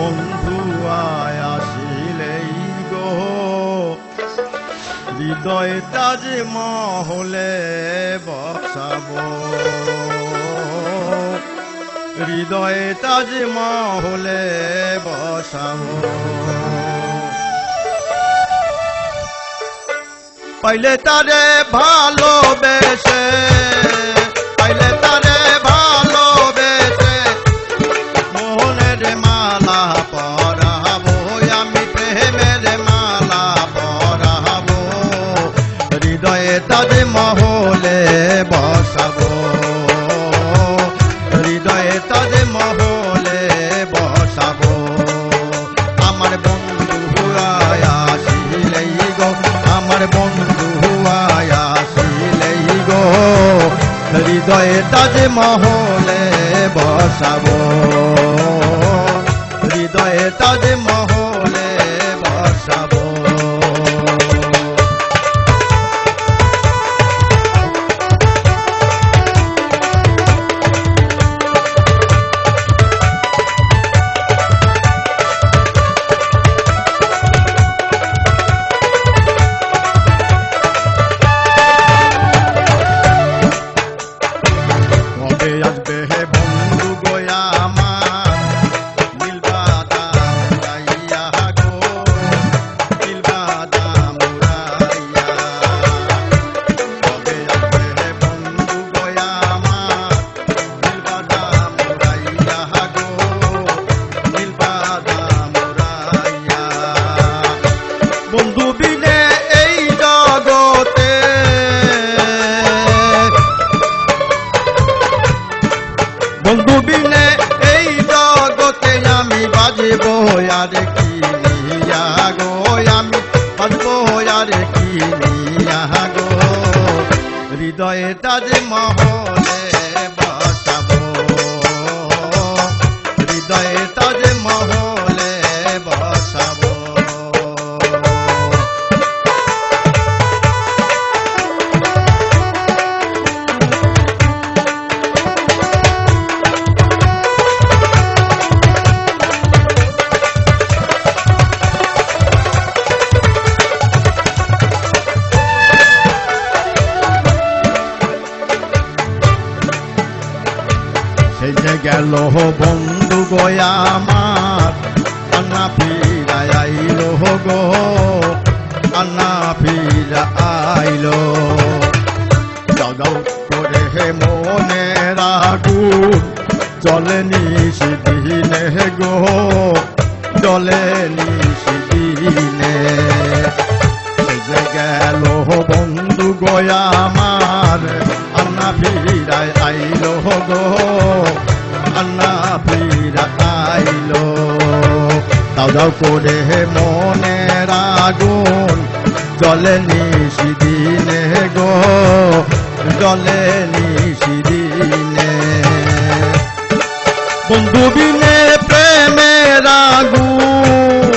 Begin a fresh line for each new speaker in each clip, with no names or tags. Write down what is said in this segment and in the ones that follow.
বন্ধু, আয় আসিলেই গো হৃদয় তাজ মহলে বসাব। হৃদয় তাজ মহলে বসাব। পাইলে তারে ভালোবেস তাজ মহলে বসাবো। হৃদয়ে তাজ মহলে বসাবো। আমার বন্ধু আসিলেই গো, আমার বন্ধু আসিলেই গো। হৃদয়ে তাজ মহলে বসাবো। হৃদয়ে তাজ মহলে বন্ধু এই জগতে আমি বাজিব আর কি আমি বাজব আর কি গো? মহলে গেল বন্ধু গয়া আমার। আন্না ফিরা আইলো গো। আন্না ফিরা আইলো। দাও করে হে মনে রাগুন। চলে নিশিদিনে গো। চলে নিশিদিনে। যে গেল বন্ধু গয়া আমার। আন্না ফিরায় আইলো গো। করে মনে রাগুন জলে নিশিদিনে গো, জলে নিশিদিনে বন্ধু বিনে প্রেমের আগুন।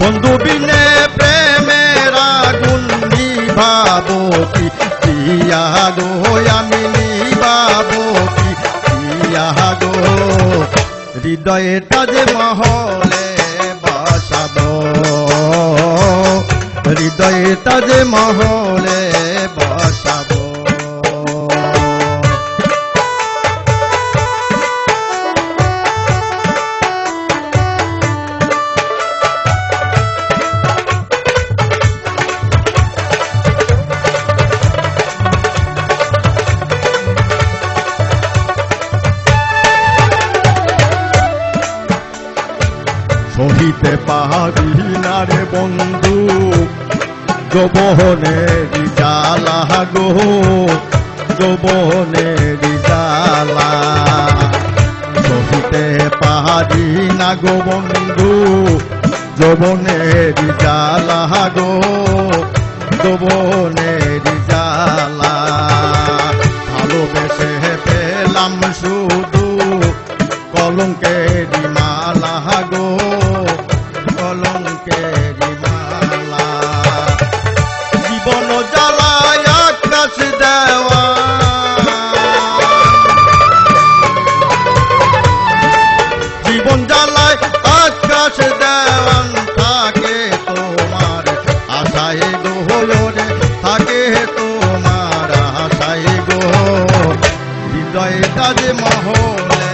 বন্ধু বিনে প্রেমের আগুন নিভাবো কি? পিয়া গো আমি নিভাবো? হৃদয়ে তাজে মহলে বাসাবো। হৃদয়ে তাজে মহলে বসাবো সহিতে পাহাড়ি না রে বন্ধু। যৌবনের জ্বালা গো যৌবনের জ্বালা সহিতে পাহাড়ি না গো বন্ধু যৌবনের জ্বালা গো যৌবনের রস দেওয়ান থাকে তোমার আশায় গোহর থাকে তোমার গো হৃদয়টা যে মহলে